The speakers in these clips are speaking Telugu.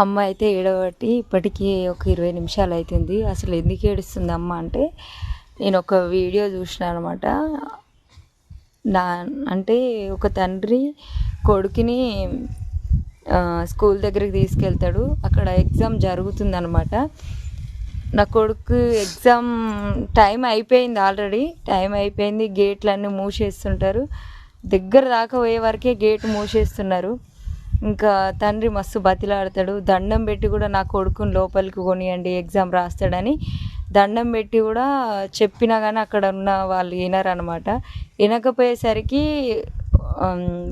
అమ్మ అయితే ఏడవబట్టి ఇప్పటికీ ఒక ఇరవై నిమిషాలు అవుతుంది అసలు ఎందుకు ఏడుస్తుంది అమ్మ అంటే నేను ఒక వీడియో చూసిన అనమాట. నా అంటే ఒక తండ్రి కొడుకుని స్కూల్ దగ్గరికి తీసుకెళ్తాడు. అక్కడ ఎగ్జామ్ జరుగుతుందనమాట. నా కొడుకు ఎగ్జామ్ టైం అయిపోయింది ఆల్రెడీ. టైం అయిపోయింది గేట్లన్నీ మూసేస్తుంటారు. దగ్గర దాకా పోయే వరకే గేట్ మూసేస్తున్నారు. ఇంకా తండ్రి మస్తు బతిలాడతాడు. దండం పెట్టి కూడా నా కొడుకుని లోపలికి కొనియండి ఎగ్జామ్ రాస్తాడని. దండం పెట్టి కూడా చెప్పినా కానీ అక్కడ ఉన్న వాళ్ళు వినరనమాట. వినకపోయేసరికి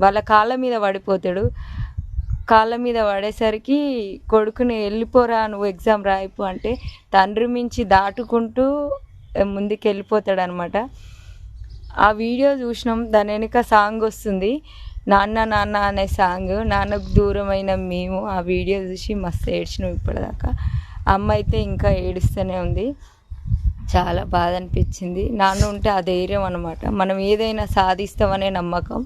వాళ్ళ కాళ్ళ మీద పడిపోతాడు. కాళ్ళ మీద పడేసరికి కొడుకుని వెళ్ళిపోరా నువ్వు ఎగ్జామ్ రాయిపో అంటే తండ్రి మించి దాటుకుంటూ ముందుకు వెళ్ళిపోతాడనమాట ఆ వీడియో చూసినాం దాని వెనుక సాంగ్ వస్తుంది. నాన్న నాన్న అనే సాంగ్ నాన్నకు దూరమైన మేము ఆ వీడియో చూసి మస్తు ఏడ్చినాం ఇప్పటిదాకా. అమ్మ అయితే ఇంకా ఏడుస్తూనే ఉంది. చాలా బాధ అనిపించింది. నాన్న ఉంటే ఆ ధైర్యం అనమాట మనం ఏదైనా సాధిస్తామనే నమ్మకం.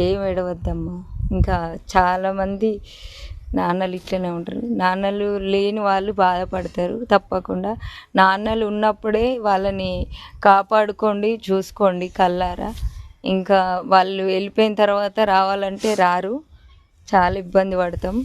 ఏం ఏడవద్దమ్మా. ఇంకా చాలామంది నాన్నలు ఇట్లనే ఉంటారు. నాన్నలు లేని వాళ్ళు బాధపడతారు. తప్పకుండా నాన్నలు ఉన్నప్పుడే వాళ్ళని కాపాడుకోండి చూసుకోండి కల్లారా ఇంకా వాళ్ళు వెళ్ళిపోయిన తర్వాత రావాలంటే రారు. చాలా ఇబ్బంది పడతాం.